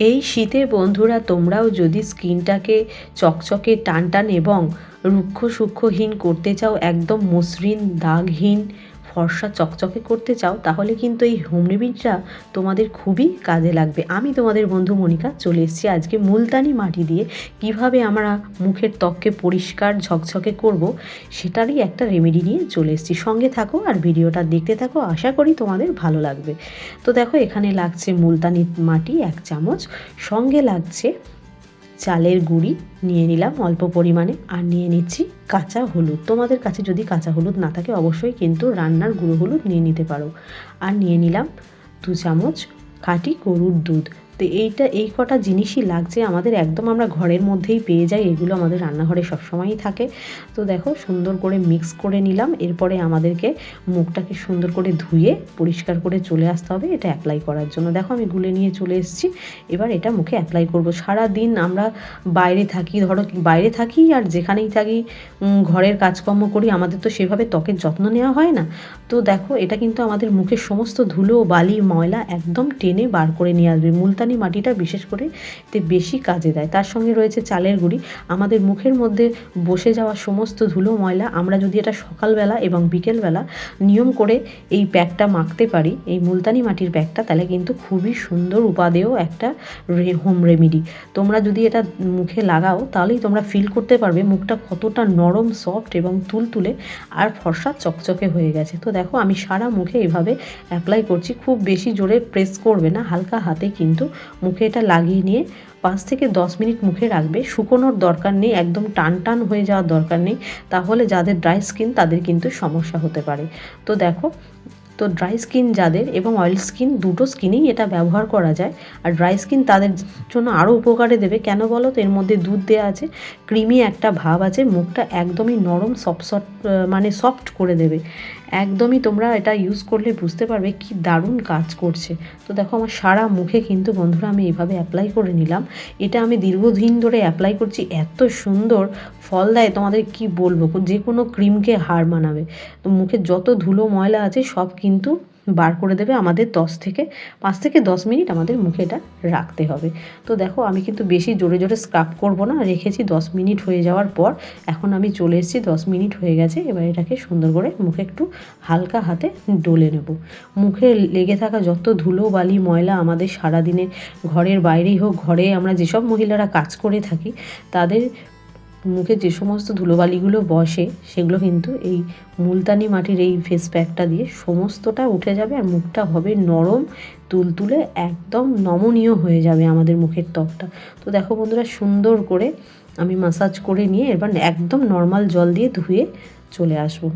এই শীতে বন্ধুরা, তোমরাও যদি স্কিনটাকে চকচকে টান টান এবং রুক্ষ সূক্ষ্মহীন করতে চাও, একদম মসৃণ, দাগহীন ফর্সা চকচকে করতে চাও, তাহলে কিন্তু এই হোম রেমিডিটা তোমাদের খুবই কাজে লাগবে। আমি তোমাদের বন্ধু মনিকা চলে এসেছি আজকে মুলতানি মাটি দিয়ে। কীভাবে আমরা মুখের ত্বককে পরিষ্কার ঝকঝকে করব, সেটারই একটা রেমেডি নিয়ে চলে এসেছি। সঙ্গে থাকো আর ভিডিওটা দেখতে থাকো, আশা করি তোমাদের ভালো লাগবে। তো দেখো, এখানে লাগছে মুলতানি মাটি এক চামচ, সঙ্গে লাগছে চালের গুঁড়ি নিয়ে নিলাম অল্প পরিমাণে আর নিয়ে নিচ্ছি কাঁচা হলুদ। তোমাদের কাছে যদি কাঁচা হলুদ না থাকে অবশ্যই কিন্তু রান্নার গুঁড়ো হলুদ নিয়ে নিতে পারো। আর নিয়ে নিলাম দু চামচ খাঁটি গরুর দুধ। তো এইটা, এই কটা জিনিসই লাগছে। আমাদের একদম আমরা ঘরের মধ্যেই পেয়ে যাই, এগুলো আমাদের রান্নাঘরে সবসময়ই থাকে। তো দেখো, সুন্দর করে মিক্স করে নিলাম। এরপরে আমাদেরকে মুখটাকে সুন্দর করে ধুয়ে পরিষ্কার করে চলে আসতে হবে। এটা অ্যাপ্লাই করার জন্য। দেখো, আমি গুলে নিয়ে চলে এসেছি। এবার এটা মুখে অ্যাপ্লাই করব। সারা দিন আমরা বাইরে থাকি, ধরো বাইরে থাকি আর যেখানেই থাকি ঘরের কাজকর্ম করি, আমাদের তো সেভাবে ত্বকের যত্ন নেওয়া হয় না। তো দেখো, এটা কিন্তু আমাদের মুখের সমস্ত ধুলো, বালি, ময়লা একদম টেনে বার করে নিয়ে আসবে। মুলতানি মুলতানি মাটিটা বিশেষ করে এতে বেশি কাজে দেয়। তার সঙ্গে রয়েছে চালের গুঁড়ি। আমাদের মুখের মধ্যে বসে যাওয়া সমস্ত ধুলো ময়লা আমরা যদি এটা সকালবেলা এবং বিকেলবেলা নিয়ম করে এই প্যাকটা মাখতে পারি, এই মুলতানি মাটির প্যাকটা তাহলে কিন্তু খুবই সুন্দর উপাদেয় একটা হোম রেমিডি। তোমরা যদি এটা মুখে লাগাও, তাহলেই তোমরা ফিল করতে পারবে মুখটা কতটা নরম সফট এবং তুলতুলে আর ফর্সা চকচকে হয়ে গেছে। তো দেখো, আমি সারা মুখে এভাবে অ্যাপ্লাই করছি। খুব বেশি জোরে প্রেস করবে না, হালকা হাতে কিন্তু মুখে এটা লাগিয়ে নিয়ে পাঁচ থেকে দশ মিনিট মুখে রাখবে। শুকোনোর দরকার নেই, একদম টান টান হয়ে যাওয়ার দরকার নেই। তাহলে যাদের ড্রাই স্কিন তাদের কিন্তু সমস্যা হতে পারে। তো দেখো তো ড্রাই স্কিন যাদের এবং অয়েল স্কিন দুটো স্কিনেই এটা ব্যবহার করা যায়। আর ড্রাই স্কিন তাদের জন্য আরও উপকারে দেবে। কেন বলো তো? এর মধ্যে দুধ দেওয়া আছে ক্রিমি একটা ভাব আছে, মুখটা একদমই নরম সফট মানে সফট করে দেবে। একদমই তোমরা এটা ইউজ করলে বুঝতে পারবে কি দারুণ কাজ করছে। তো দেখো আমার সারা মুখে কিন্তু বন্ধুরা আমি এইভাবে অ্যাপ্লাই করে নিলাম। এটা আমি দীর্ঘদিন ধরে অ্যাপ্লাই করছি। এত সুন্দর ফল দেয়। তোমাদের কি বলব? যে কোনো ক্রিমকে হার মানাবে। তো মুখে যত ধুলো ময়লা আছে, সব কিন্তু বার করে দেবে আমাদের দশ থেকে পাঁচ থেকে দশ মিনিট আমাদের মুখে এটা রাখতে হবে। তো দেখো আমি কিন্তু বেশি জোরে জোরে স্ক্রাব করব না, রেখেছি দশ মিনিট হয়ে যাওয়ার পর এখন আমি চলে এসেছি, দশ মিনিট হয়ে গেছে, এবার এটাকে সুন্দর করে মুখে একটু হালকা হাতে ডলে নেব। মুখে লেগে থাকা যত ধুলো, বালি, ময়লা আমাদের সারাদিনে ঘরের বাইরেই হোক, ঘরে আমরা যেসব মহিলারা কাজ করে থাকি, তাদের মুখে যে সমস্ত ধুলোবালিগুলো বসে, সেগুলো কিন্তু এই মুলতানি মাটির এই ফেস প্যাকটা দিয়ে সমস্তটা উঠে যাবে আর মুখটা হবে নরম, তুলতুলে, একদম নমনীয় হয়ে যাবে আমাদের মুখের ত্বকটা। তো দেখো বন্ধুরা, সুন্দর করে আমি মাসাজ করে নিয়ে এবার একদম নর্মাল জল দিয়ে ধুয়ে চলে আসব।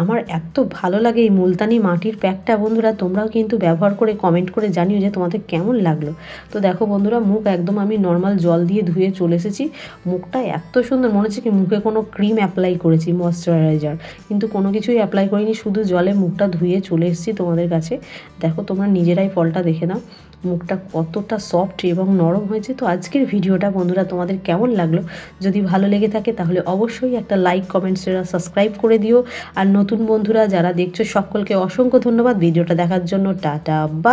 আমার এত ভালো লাগে এই মুলতানি মাটির প্যাকটা, বন্ধুরা। তোমরাও কিন্তু ব্যবহার করে কমেন্ট করে জানিও যে তোমাদের কেমন লাগল। তো দেখো বন্ধুরা, মুখ একদম আমি নর্মাল জল দিয়ে ধুয়ে চলে এসেছি। মুখটা এত সুন্দর, মনে হচ্ছে কি মুখে কোনো ক্রিম অ্যাপ্লাই করেছি ময়শ্চারাইজার কিন্তু কোনো কিছুই অ্যাপ্লাই করিনি, শুধু জলে মুখটা ধুয়ে চলে এসেছি তোমাদের কাছে। দেখো তোমরা নিজেরাই ফলটা দেখে নাও। মুখটা কতটা সফট এবং নরম হয়েছে। তো আজকের ভিডিওটা, বন্ধুরা, তোমাদের কেমন লাগল? যদি ভালো লেগে থাকে তাহলে অবশ্যই একটা লাইক কমেন্ট সাবস্ক্রাইব করে দিও। আর নতুন বন্ধুরা যারা দেখছ সকলকে অসংখ্য ধন্যবাদ। ভিডিওটা দেখার জন্য টাটা বা